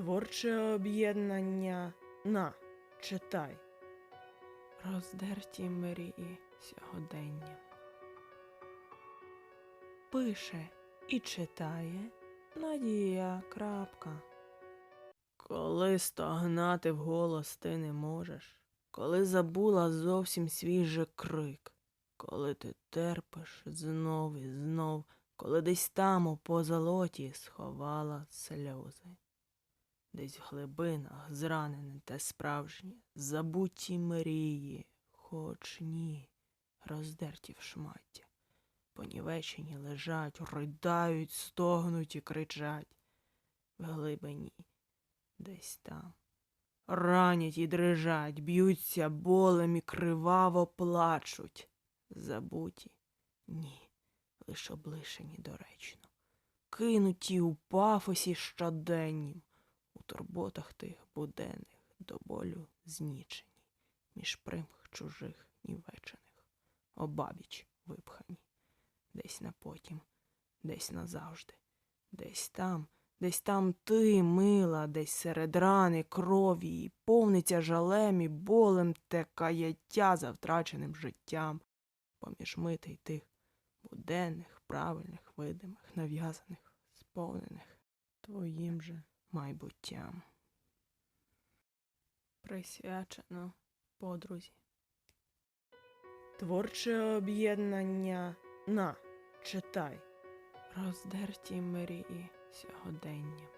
Творче об'єднання на читай. Роздерті мрії сьогодення. Пише і читає Надія Крапка. Коли стогнати вголос ти не можеш, коли забула зовсім свій же крик, коли ти терпиш знов і знов, коли десь там у позолоті сховала сльози. Десь в глибинах зранене те справжнє, забуті мрії, хоч ні, роздерті в шмаття. Понівечені лежать, riдають, стогнуть і кричать. В глибині, десь там. Ранять і дрижать, б'ються болем і криваво плачуть. Забуті, ні, лиш облишені доречно, кинуті у пафосі щоденнім, турботах тих буденних до болю знічені, між примх чужих нівечених, обабіч випхані, десь на потім, десь назавжди, десь там, десь там ти, мила, десь серед рани, крові, і повниться жалем і болем те каяття за втраченим життям, поміж митей тих буденних, правильних, видимих, нав'язаних, сповнених твоїм же майбуттям. Присвячено подрузі. Творче об'єднання на читай. Роздерті мрії сьогодення.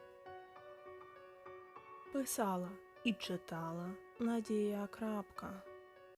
Писала і читала Надія Крапка.